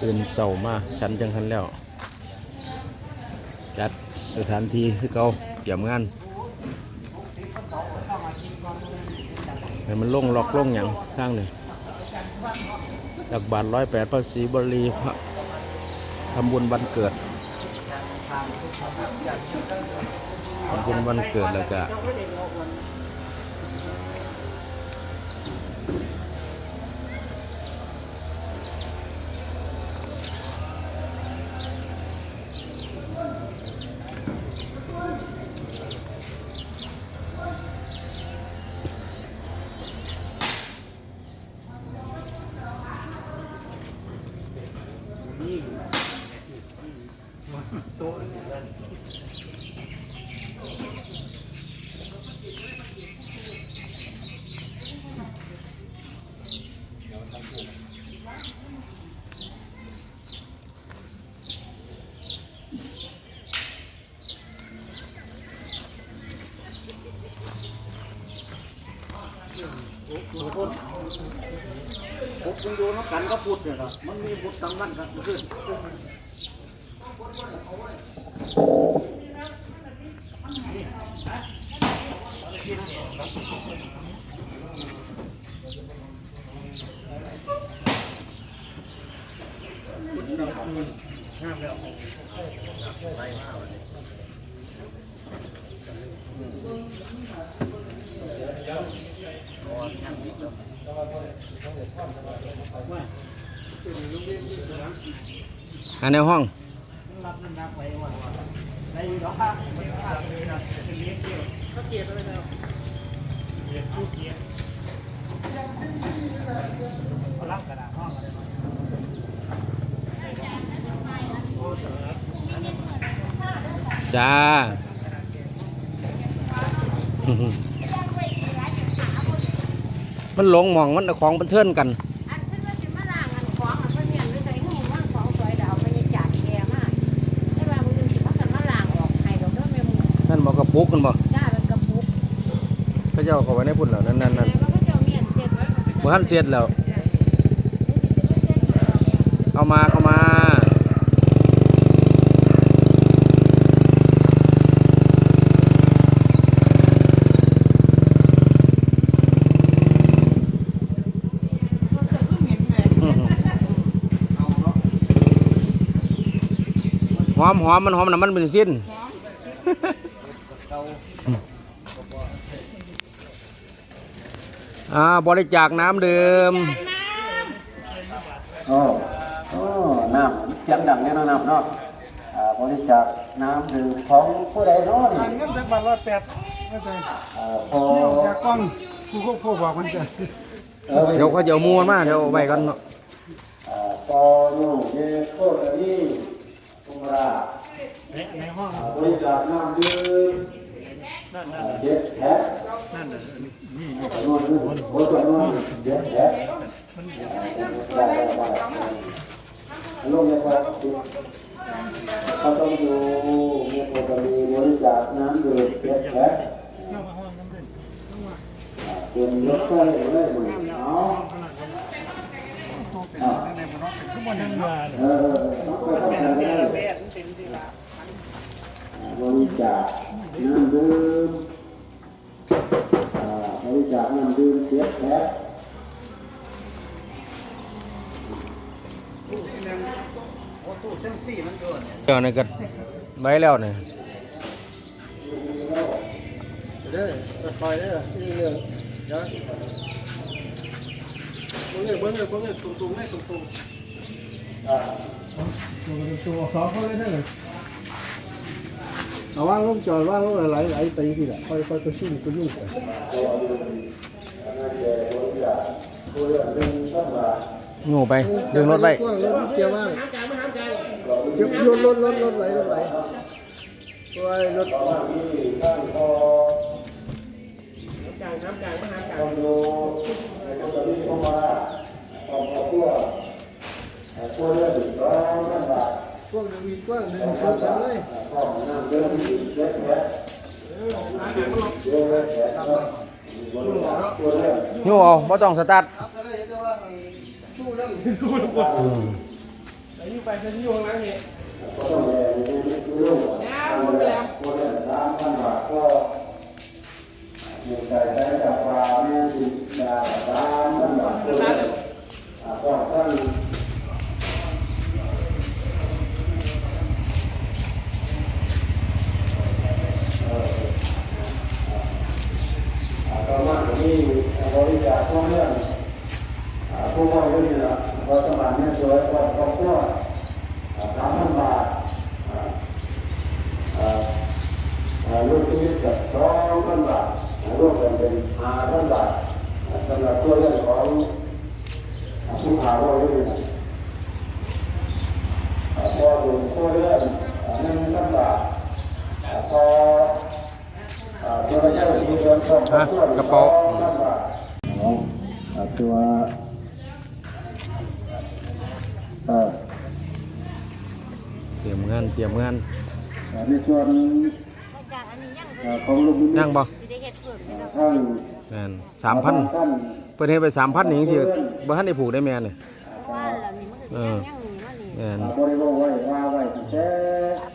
ตื่นเสามาฉันจังทันแล้ว จัดสถานที่คือเขาเตรียมงานให้มันล่งล็อกล่งอย่างข้างหนึ่งจากบาทร้อยแปดภาษีบรีพระทำบุญวันเกิดทำบุญวันเกิดแล้วก็ กันก็พุทธเนี่ยนะมันมีพุทธทั้งนั้นครับน้ำหนักไว้ว่าในดอกข้างไม่ข้างเลยนะเป็นเลี้ยงเกี่ยวก็เกียร์ไปแล้วเกียร์คู่เกียร์เขารับกระดาษห้องอะมาจ้ามันหลงมองมันเอาของมันเทื่อนกัน กกระปุกกันบอกจ้าเป็นกระปุกพระเจ้าเขาไว้ในพุ่นแล้วนั่นนั่นนั่นแต่ว่าเขาเจ้าเมียนเสร็จไว้ก็เป็นบ่ทันเสร็จแล้วนี่สิสิมาเสร็จให้ดอกเอามาเข้ามาอื้อหือหอมหอมมันหอมน้ำมันเป็นสิ้นอ่าบริจาคน้ำดื่มโอ้โอ้น้ำเสียงดังแน่นอนเนาะอ่าบริจาคน้ำดื่มของผู้ใดเนาะนี่เงินจากบัตรร้อยแปดไม่ใช่อ่าพออยากก้อนผู้ควบคุมบอกมันจะเออเดี๋ยวเขาจะเอามูมันมาเดี๋ยวเอาไว้กันเนาะอ่าพออยู่ในโคตรนี่ตุงราในห้องบริจาคน้ำดื่มอ่าเด็ดแท้นั่นน่ะ เด็ดแท้ได้ได้ได้ลงเลยครับเขาต้องดูมีโปรตีนบริจาคน้ำดื่มเด็ดแท้เป็นรถไฟเลยมึงเอาเอาเออต้องไปทำงานได้บริจาคน้ำดื่มอ่าบริ จาคน้ำดื่มเด็ดแท้เดี๋ยวนี่ก็ไว้แล้วเนี่ยเด้อคอยเด้อนี่เรื่องเดี๋ยวเบิ้งเลยเบิ้งเลยเบิ้งเลยสูงสูงเลยสูงสูงตัวตัวสองเขาเลยเด้อ เอาว่างลงจอดว่างลงไหลไหลไปที่ละค่อยค่อยก็ชุ่มก็ยุ่งไปงูไปดึงรถไว้รถเกียร์ว่างยกรถรถรถรถไหลรถไหลตัวรถพวกนึงมีกว้า งหนึ่งชนกันเลยงูเอาบ่ต้องสตาร์ทก็ได้แต่ว่าชุ่มยู่แล้วอยู่ทุกคนอืมแต่อยู่ไปจะอยู่ข้างหลังเนี่ยก็ต้องแรงลูกคนละคนละสามพันบาทก็เงินใจใช้จากความไม่ดีดาสามพันบาทก็ก็ท่าน ก็มาที่บริจาคพวกเรื่องผู้บริจาครัฐบาลเนี่ยช่วยคนครอบครัวสามพันบาทลูกชีวิตกับสองพันบาทรวมกันเป็นห้าพันบาทสำหรับตัวเรื่องของผู้หาบริจาคพอถึงตัวเรื่องหนึ่งพันบาทพอ ตัวเจ้าที่เดินส่ง ฮะกระเป๋า ตัวเออ เตรียมงานเตรียมงาน ในส่วน อาจารย์อันนี้ยัง ของลูกนิมิต นั่งบ่ สิได้เฮ็ดเพิ่มแล้ว ท่าน แม่น สามพันท่านเพิ่นเฮ็ดไปสามพันนี่จังซี่บ่ทันได้ผูกได้แม่นเลยเพราะว่าแล้วนี่มันก็ยังยังนี่มานี่แม่นบริโภคไว้ว่าไว้ตั้งแต่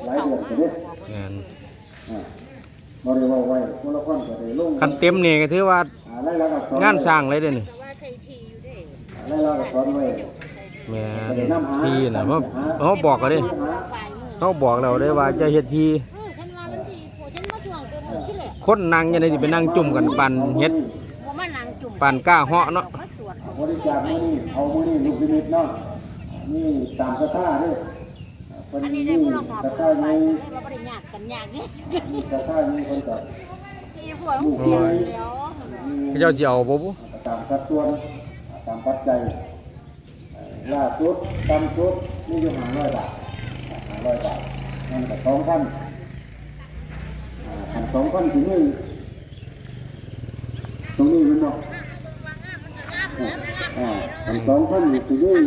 หลายเดือนไปนี้แม่นบริโภคไว้คนละคนก็ได้ลงคันเต็มนี่ก็ถือว่าหลายๆก็สอนงานสร้างเลยเด้อนี่แต่ว่าใส่ทีอยู่เด้หลายๆก็สอนไว้แม่นที่น่ะเฮาเฮาบอกก็เด้ฝ่ายมือเขาบอกแล้วได้ว่าจะเฮ็ดทีเออฉันว่ามันทีโหฉันมาช่วงเต็มมือที่แหละคนนั่งยังไดสิไปนั่งจุ่มกันปันเฮ็ดบ่มานั่งจุ่ม ปานก้าเหาะเนาะมสวดบริจาคมือนี้เอามือนี้ลูกนิมิตเนาะนี่ตามกระท่าเด้อเพิ่นอันนี้ได้พวกเราขอบกระคุท่าณฝ่ายนี้ฉันเลยว่าบ่ได้ญาตกันญาตินี่กระท่านี้คนก็ที่พวกเปลี่ยนแล้วเขาเจ้าสิเอาบ่บุตามสัดส่วนตามปัจจัยล่าสุดต่ำสุดนี่อยู่ห้าร้อยบาทห้าร้อยบาทนั่นก็สองพันพันสองพันถึงนี่ตรงนี้มันบอก พันสองพันถึงนี่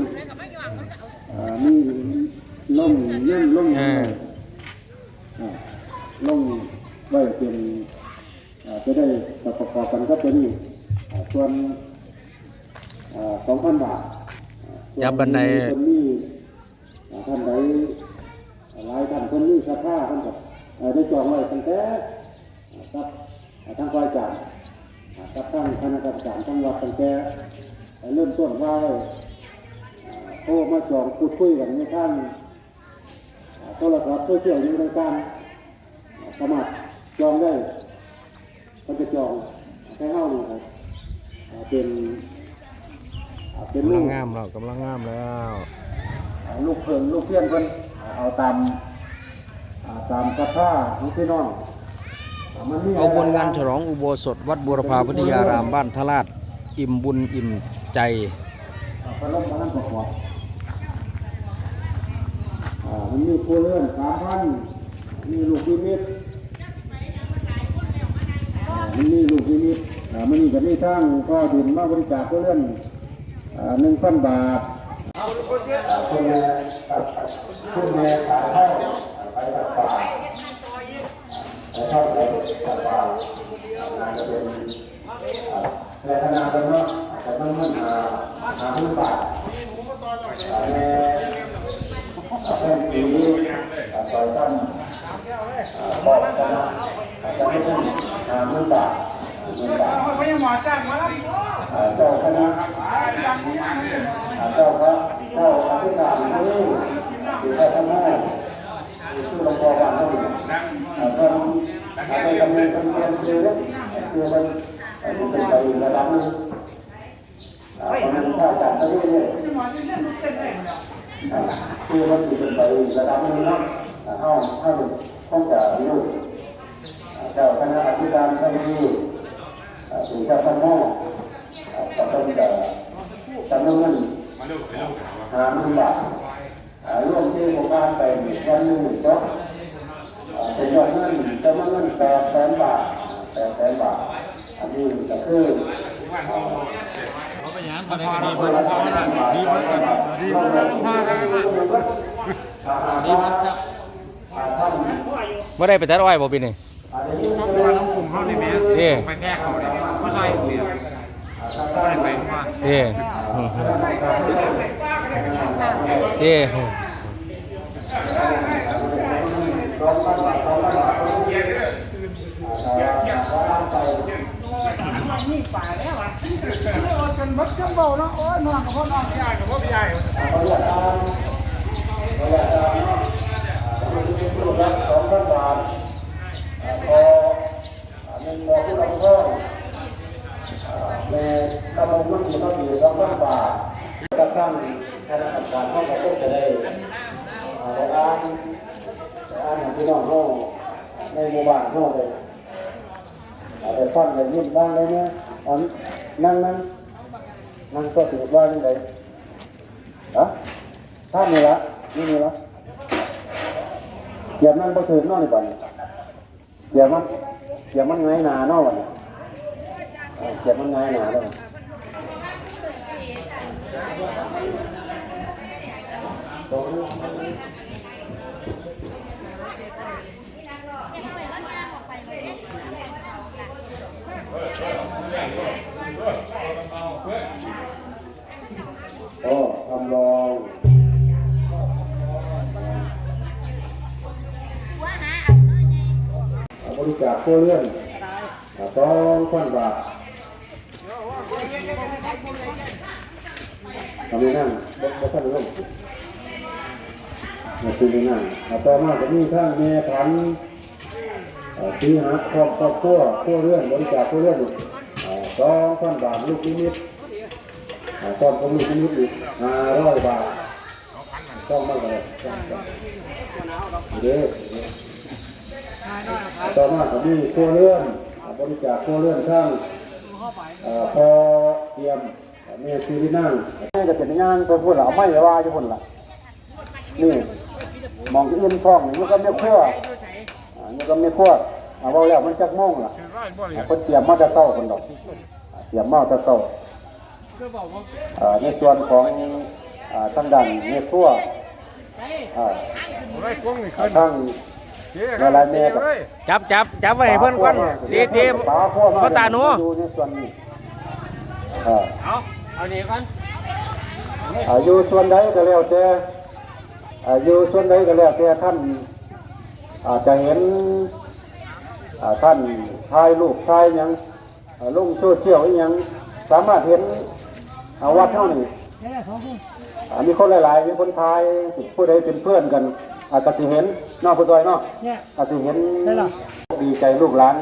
นี่ล่มเงื่อนล่มเออล่มไว้เป็นจะได้ประกอบกันก็เป็นส่วนสองพันบาทจับบันได คนนี้ท่านใดหลายท่านคนนี้สภาท่านก็ได้จองไว้ตั้งแต่กับทางฝ่ายการกับทางคณะกรรมการทั้งวัดตั้งแต่ เริ่มต้นว่าไว้โทรมาจองพูดคุยกันในทางโทรศัพท์โซเชียลอยู่ในการสามารถจองได้ก็จะจองแค่เท่านี้ครับเป็นเป็นกำลูลังกงามแล้วกำลังงามแล้ว ลูกเพิ่นลูกเพี้ยนเพิ่นเอาตามอ่าตามกระท่าของพี่น้องอ่ามันมีเอาบนงานฉลองอุโบสถ วัดบูรพาพิทยารามบ้านทราชอิ่มบุญอิ่ม ใจพระลมพระนั่นประกอบมันมีครัวเรือนสามพันมีลูกพิมิตมันมีลูกพิมิตมันมีกับนี่ทั้งก็ดินมาบริจาคครัวเรือนหนึ่งพันบาทคุณแม่คุณแม่ขายข้าวไปตัดปลาแล้วก็ไปตัดปลาจะเป็นในขณะนั้นเนาะ อาจะต้องมันหาหาหุ้นบาทในเป็นปีนี้ต่อยตั้งบอกกันอาจะไม่ต้องหาหุ้นบาทหุ้นบาทไม่ยังหมอจ้างมาแล้วเจ้าคณะเจ้าพระเจ้าอธิการนี้ที่ได้ทำให้ชื่อหลวงพ่อบ้านเราก็ไปดำเนินการเรียนคือคือมันมันเป็นไประดับนึง มันถ้าจากตรงนี้เนี่ยคือมันเป็นไประดับนึงเนาะเข้าเข้าต้องจากลูกเจ้าคณะอธิการท่านที่ถึงเจ้าคณะก็ต้องจะจำนวนเงินหาหมื่นบาทร่วมที่โครงการไปวันหนึ่งก็เป็นยอดเงินจำนวนเงินแปดแสนบาทแปดแสนบาทอันนี้ก็คือ ดีมากครับดีมากครับพ่อครับดีมากครับบ่ได้ไปตัดอ้อยบ่ปีนี้มาน้องกลุ่มเขาในแม่นี่ไปแพร่เขาในแม่ไม่ใช่เปลี่ยนเด้เด้สองพันบาทพอเงินพอผู้รับผิดชอบในกำลังรุ่นที่เขาอยู่สองพันบาทกระทั่งคณะกรรมการเขาก็จะได้ได้อ่านได้อ่านพี่น้องเขาในหมู่บ้านเขาเลย ได้ฟังได้ยินบ้างเลยเนี่ยอันนั่งนั่งนั่งก็ถือว่าเลยฮะท่านี่ละนี่นี่ละเกียบมันบ่ถึงนอนนี่บ่นี่เกียบมันเกียบมันไงหนาเนาะบ่นี่ออเกียบมันไงหนาเนาะโริจาคเพื่อเรื่องสองพันบาททำไมนั่งบ่บ่ท่านลงมาซื้อไปนั่งต่อมาก็มีทั้งแม่พันธุ์อ่าซื้อหาครอบครอบครัวครัวเรื่องบริจาคครัวเรื่องสองพันบาทลูกนิมิตอ่าตอนผมลูกนิมิตอีกห้าร้อยบาทต้องมากเลยเด้อ ต่อมาก็มีครัวเรือนบริจาคครัวเรือนข้างพอเตรียมแม่ซื้อที่นั่งนี่จะเป็นงานตัวพูดเราไม่ว่าอยู่คนละนี่มองอื่นท้องนี่มันก็ไม่ขั้วอ่านี่ก็ไม่ขั้วเอาแล้วมันจักโมงล่ะคนเตรียมมาจะเต้าคนดอกอ่าเตรียมมาจะเต้าอ่าในส่วนของอ่าทางด้านในครัวอ่าทางเวลาแม่ก็จับจับจับไว้ให้เพิ่นก่อนดีดีปลาพ่อมาพ่อตาหนูอยู่ในส่วนนี้เออเอาเอานี่ก่อนอายุส่วนใดก็แล้วแต่อายุส่วนใดก็แล้วแต่ท่านอาจจะเห็นอ่าท่านถ่ายรูปถ่ายหยังอ่าลงโซเชียลอีหยังสามารถเห็นอ่าวัดเท่านี้อ่ามีคนหลายๆมีคนถ่ายผู้ใดเป็นเพื่อนกัน อาจจะสิเห็นนอกผู้ซอยเนาะอาจจะเห็นดีใจลูกหลาน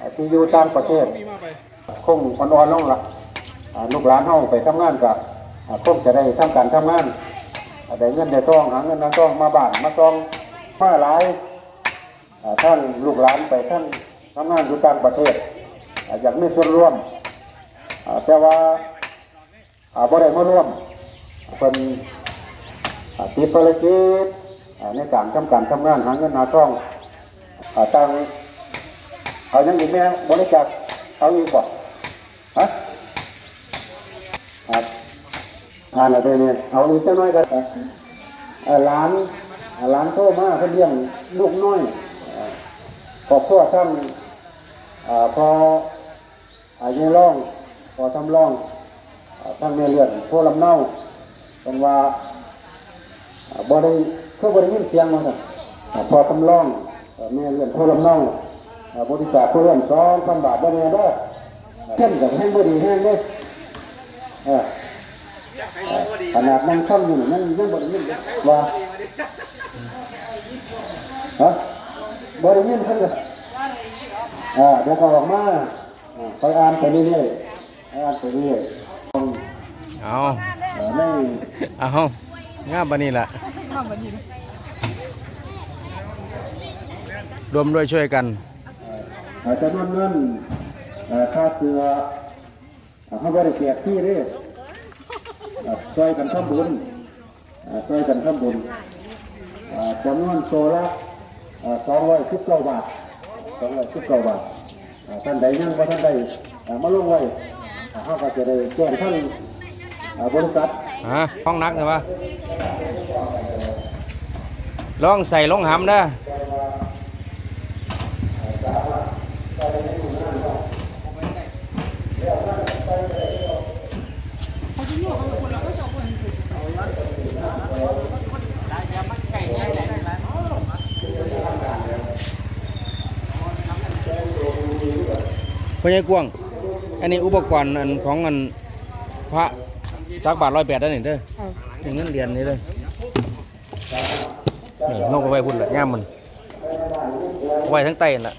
อ่าที่อยู่ต่างประเทศคงอ่อนๆลงละอ่าลูกหลานเฮาไปทำงานกับอ่าคงจะได้ทำการทำงานอ่าได้เงินได้ทองหาเงินหาทองมาบ้านมาซองมาหลายอ่าท่านลูกหลานไปท่านทำงานอยู่ต่างประเทศอ่าอยากมีส่วนร่วมอ่าแต่ว่าอ่าบ่ได้มาร่วมเป็นอ่าติดภารกิจอ่า ในการทำการทำงานหาเงินหาทองต่างเอาย่างอีกแม่บริจาคเอาอีกบ่ฮะครับอ่านอะไรเนี่ยเอาอีกจังน้อยก็ได้านเอ่อหลานโตมากเขาเลี้ยงลูกน้อยเอ่อครอบครัวทั้งเอ่อพออายุร่องพอทำร่องทั้งแม่เลือดพวกลำเน่าเป็นว่าบ่ได้ คือบ่ได้ยินเสียงมาสั่นเอ่อพอทำร่องเอ่อแม่เลือดพวกลำเน่าเอ่อบริจาคเพื่อนสองพันบาทได้ไหมเด้อเช่นกับแห้งบดีแห้งเลยเออเออขนาดนั่งค่ำอยู่นี่นั่งยังบไดียินเลยว่าฮะบไดียินเพิ่นก็อ่าเดี๋ยวก็ออกมาอ่าไปอ่านไปเรื่อยๆอ่านไปเรื่อยๆต้องเอาเอ่อไม่เอางามบันนี้ล่ะ รวมด้วยช่วยกันเอ่อจะนวนเงินเอ่อค่าเสือเอ่อเขาบริเกียรที่เด้อเอ่อช่วยกันทำบุญเอ่อช่วยกันทำบุญอ่าจำนวนโซละสองร้อยสิบเก้าบาทสองร้อยสิบเก้าบาทอ่าท่านใดยังว่าท่านใดอ่ามาลงไว้อ่าเขาก็จะได้แจ้งท่านอ่าบริษัทฮะห้องนักใช่ปะ ลองใส่ลองหำนะพญากวง อันนี้อุปกรณ์อันของอันพระตักบาทร้อยแปดได้หนึ่งเด้อหนึ่งเงินเหรียญนี่เลย นี่นกเอาไว้พุ่นละย่ามมันไว้ทั้งไตนั่นละ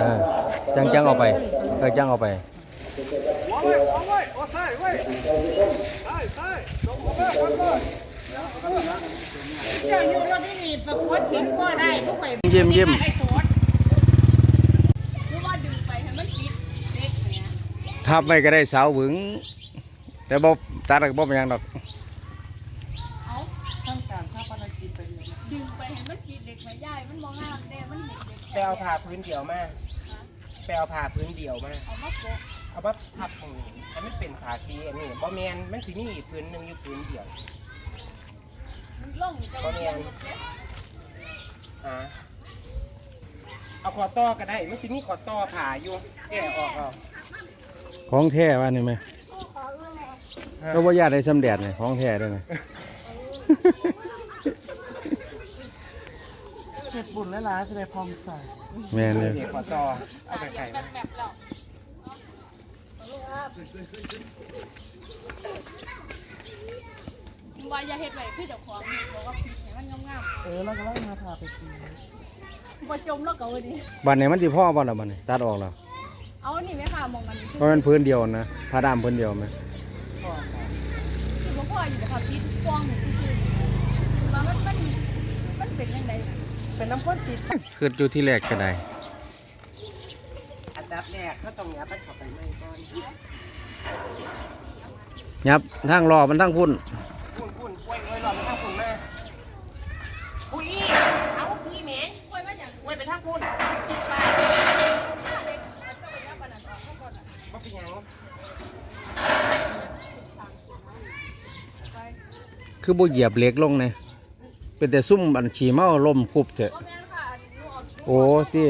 อ่าจังจังเอาไปเออจังเอาไป เจ้าอยู่รถนี่นี่ประกวดเห็นก็ได้ทุกไปเยี่ยมเยี่ยมได้สดหรือว่าดึงไปให้มันปิดเด็กเนี่ยทับไว้ก็ได้เสาหวึง แต่บ่ตัดก็บ่เป็นหยังดอกเอาต้องการถ้าภารกิจไปดึงไปให้มันปิดเด็กไม่ย่ายมันมองงามเด้มันเด็กเด็กไปเอาผ้าพื้นเดียวมาไปเอาผ้าพื้นเดียวมาเอามาโปะเอามาพับตรงนี้ให้มันเป็นผ้าสีอันนี้บ่แมนมันสิมีอีกพื้นหนึงอยู่พื้นเดียว มันล่งจะเรียนฮะเอาคอต่อก็ได้มันสิมีคอต่อผ่าอยู่แกะออกเอาของแท้ว่านี่ไหมก็บ่ญาติได้สำแดดนี่ของแท้ด้วยนะเห็ดบุญและร้ายแสดงพร้อมใส่แม่นเลยเดี๋ยวคอต่อเอาไปใส่ แบบแบบเรา ว่าอย่าเฮ็ดไว้คือเจ้าของนี่บอกว่าผิดให้มันงามเออแล้วก็ไล่มาพาไปกินๆบ่จมแล้วก็วันนี้บัดนี้มันสิพ่อบ่ล่ะบัดนี้ตัดออกแล้วเอาอันนี่ไหมค่ะมองกันเพราะมันพื้นเดียวนะผ้าดำพื้นเดียวไหมคือบ่พออยู่บ่ค่ะพิษกว้างอยู่คือว่ามันมันมันเป็นยังไงเป็นน้ำข้นจิตคืออยู่ที่แรกก็ได้อันดับแรกเขาต้องยัดมันเข้าไปในก่อนยับทางรอมันทางพุ่น พุ่นพุ่นกล้วยกล้วยหลอดไปทางพุ่นมาอุ้ยเอาพี่แหม กล้วยมันอย่าง กล้วยไปทางพุ่น ปลาเด็กมันก็ไปยับปานนั้นออกข้างบนอะ บ่เป็นหยัง ไป คือบ่เหยียบเหล็กลงเนี่ยเป็นแต่ซุ่มอันขี่เมาล่มคุบเถอะบ่แม่นค่ะอันนี้หนูเาโอ้ที่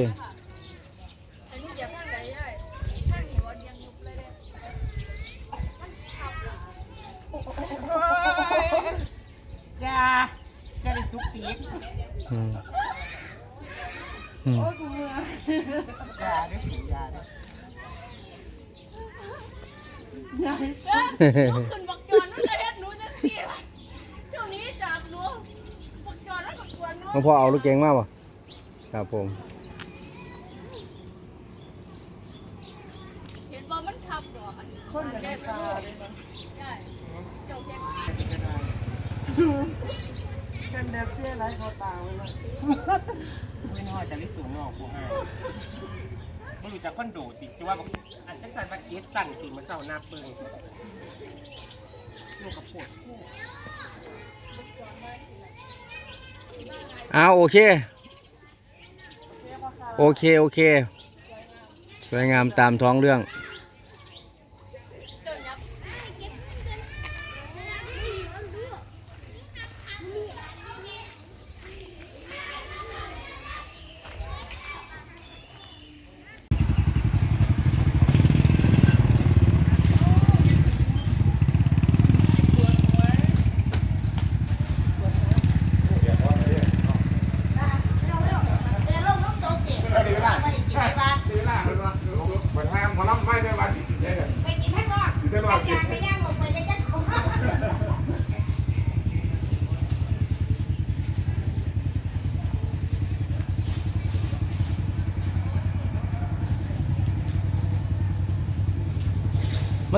อันนี้เหยียบทางไหนได้ทางนี้บ่ยังยุบเลยเด้มันทับเลยอย่าจะได้ทุกปีกอืมอืมอย่าได้สิอย่าได้เด้อหนูขึ้นบักจอนมันจะเฮ็ดหนูจังซี่ล่ะเจ้านี้จับหนูบักจอนแล้วก็กวน หนูหลวงพ่อเอาลูกเก่งมากป่ะครับผมเห็นบ่มันทับดอกอันนี้คนอย่างนี้ตาเลยนะใช่เจ้าเฮ็ดเป็นแบบเชื่อไรเขาตาไว้เลยไม่น้อยจะลิสูงงอกกูให้ไม่รู้จักคอนโดติดคือว่าบอกอันจักสันว่าเกสสั่นติมาเศร้าหน้าเปิงลูกกระปวดคู่ เอาโอเค โอเค โอเค สวยงามตามท้องเรื่อง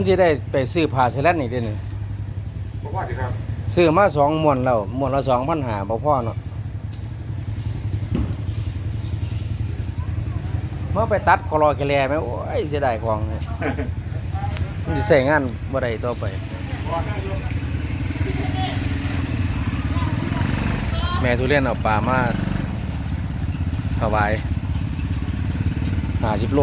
มันจะได้ไปซื้อผ้าเชลัดนี่เด้วยนี่บอกว่าดีครับซื้อมาสองม้วนแล้วม้วนละสองพันหาบ่พ่อเนาะเมื่อไปตัดคอรอแกแลไหมโอ้ยเสียดายของเนี่ยมันจะใส่งานบ่ได้ต่อไปแม่ทุเรียนเอาปลามาถวายห้าสิบโล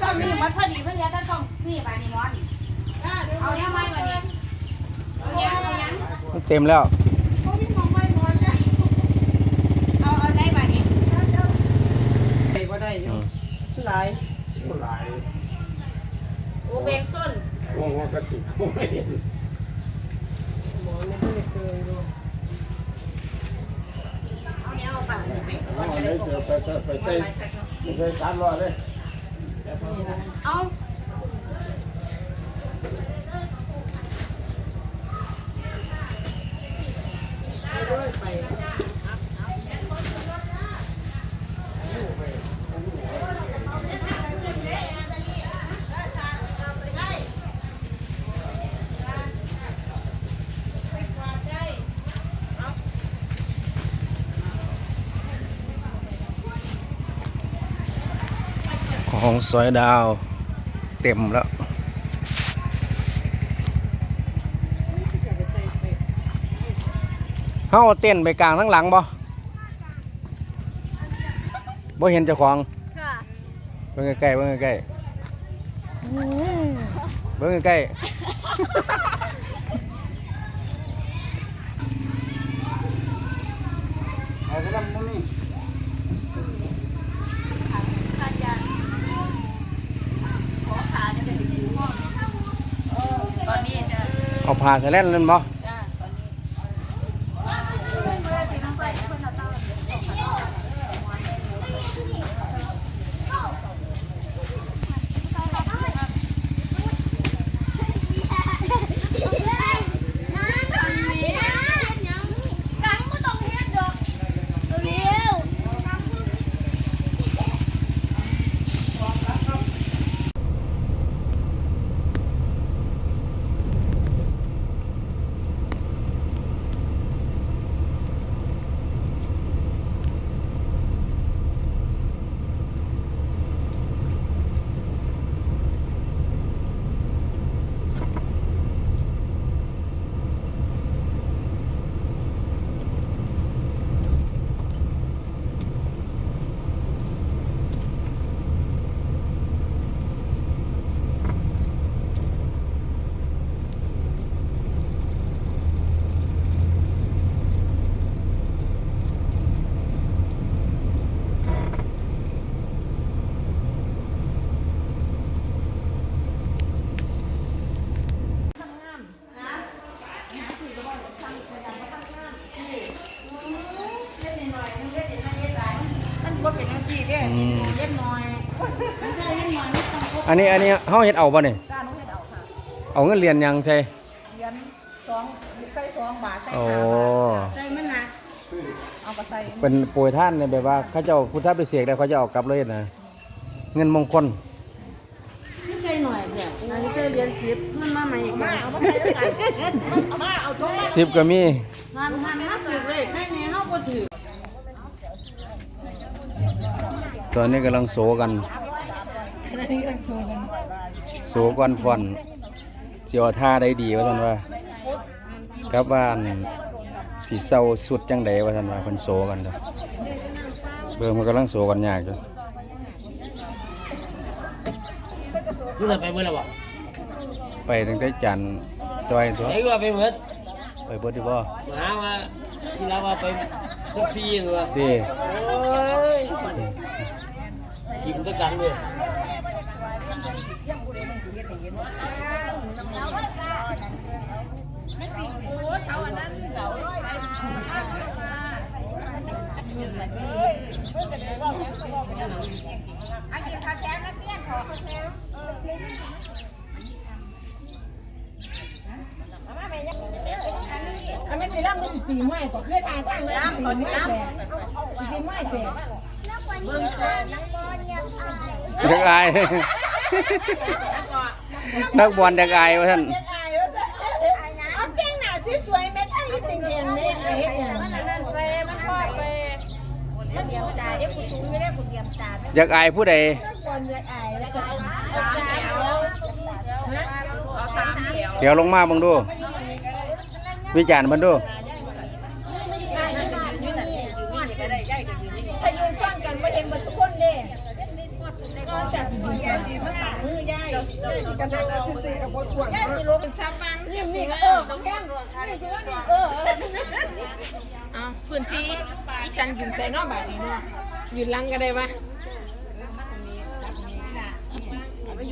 ช่องนี้มันพอดีเพิ่นเหลือแต่ช่องนี่บาดนี้หมอนเอาแนวใหม่บาดนี้เอาแนวเอาหยังมันเต็มแล้ว เอาเอาได้บาดนี้ไปว่าได้อยู่หลายหลายโอเบงส้นวงว่ากระชิบไม่เห็นหมอนี่ไม่ได้เคยดูเอาแนวเอาบาดนี้ไปเอาได้เสือไปไปไปใส่ไปใส่สามร้อยเลย เอา ของสอยดาวเต็มแล้วเฮาเต้นไปกลางทั้งหลังบ่บ่เห็นเจ้าของค่ะเบิ่งใกล้ๆเบิ่งใกล้ๆเบิ่งใกล้เอาไปทำมื้อนี้ อาจารย์ขอขาจะเป็นหูห้องตอนนี้จะ ๆเอา ผ่าใส่แล่นนั่นบ่ จ้าตอนนี้เพิ่นบ่ได้สิน้ำไปเพิ่นเอาเต้าเดี๋ยว มันบ่เป็นจังซี่เด้ อืม เล็กน้อยไม่ใช่เล็กน้อยไม่ต้ องพกอันนี้อันนี้เฮาเฮ็ดเอาบ่นี่ตาหนูเฮ็ดเอาค่ะเอาเงินเรียนยังใส่เหรียญสองใส่สองบาทใส่โอ้ห้าบาทใจมันหนักเอาก็ใส่เป็นโปรยท่านเนี่ยแบบว่าเขาเจ้าพุทธไปเสกแล้วเขาจะเอากลับเลยนะเงินมงคลไม่ใช่หน่อยเนี่ยอันนี้เคยเรียนสิบเงินมาใหม่อีกมามาเอามาใส่แล้วกันเอามาเอาถุงมาสิบก็มีงานงานห้าสิบเลยแค่นี้เขาก็ถือตอนนี้กำลังโสกันอั นนี้กำลังสูงกันโสก่อนฟอนเสียวท่าได้ดีว่าท่านว่าครับว่าอันสีเศร้าสุดจังใดว่าท่านว่าเพิ่นโสกันเด้อเบิ่งมันกำลังโสกันยากอยู่นี่เราไปเมื่อไหร่วะไปตั้งแต่จันทร์จอยตัวไอ้ว่าไปเมื่อไปเบิดดีบ่หาว่าที่เราว่าไปแท็กซี่หรือว่าเต้โอ้ยกินด้วยกันเลย อันนี้ขาแถมนัก เรียนขอขาแถมอันนี้สิร่ำก็สิตีไม้ก็คือทางทางเลยตีไม้แต่ตีไม้แต่เด็กอายนักบอลเด็กอายว่าท่านเด็กอายว่าจะเอาเก่งหน้าสวยๆแม่ท่านที่ติงเรียนเนี่ยไอ้เฮ็ดหยังมันนั่นไปมันพ่อไปมันเดียวจ่ายเดี๋ยวกูสูงไม่ได้กูเดียมจ่ายอยากอายผู้ใดคนเด็กอายแล้วก็สามแถวเอาสามแถว เดี๋ยวลงมาเบังดู วิจารณ์มันดูถ้ายืนฟังกันบ่เห็นบ่ทุกคนเด้กันนั่งเอาซื่อๆกับบทกวางเป็นซับบังนี่นี่ก็เออของแก้มนี่คือว่านี่เออเออเอาพื้นที่อีฉันยืนใส่นอกบาทนี่เนาะยืนลังก็ได้ปะ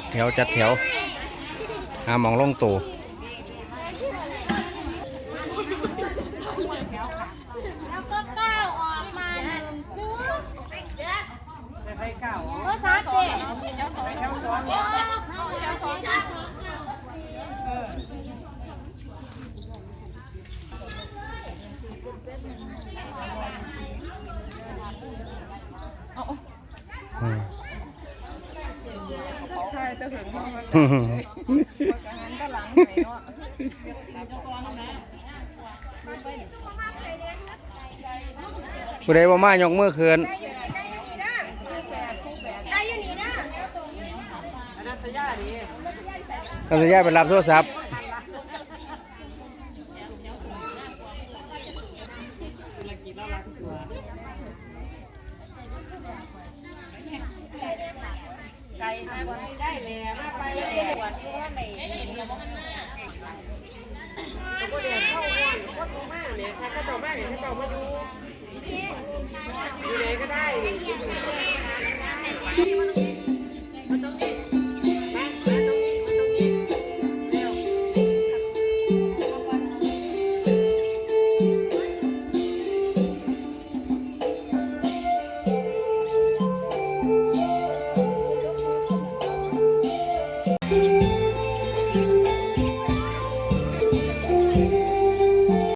จัดแถวจัดแถวหามองลงตู่แล้วก็ก้าวออกมาหนึ่งจุ๊บรถซักเด็ก อืม ใช่จะถึงห้องแล้ว อืม ก็หันก็หลังไหนเนาะ ผู้ใดบ่ มายกมือคืนได้อยู่นี่นะนัสยาไปรับโทรศัพท์ไก่มาบ่ได้แม่มาไปปวดหัวไหนก็เดียวเข้าห้องก็โทรมาเนี่ยถ้าก็โทรมาเนี่ยถ้าโทรมาอยู่ อยู่ไหนก็ได้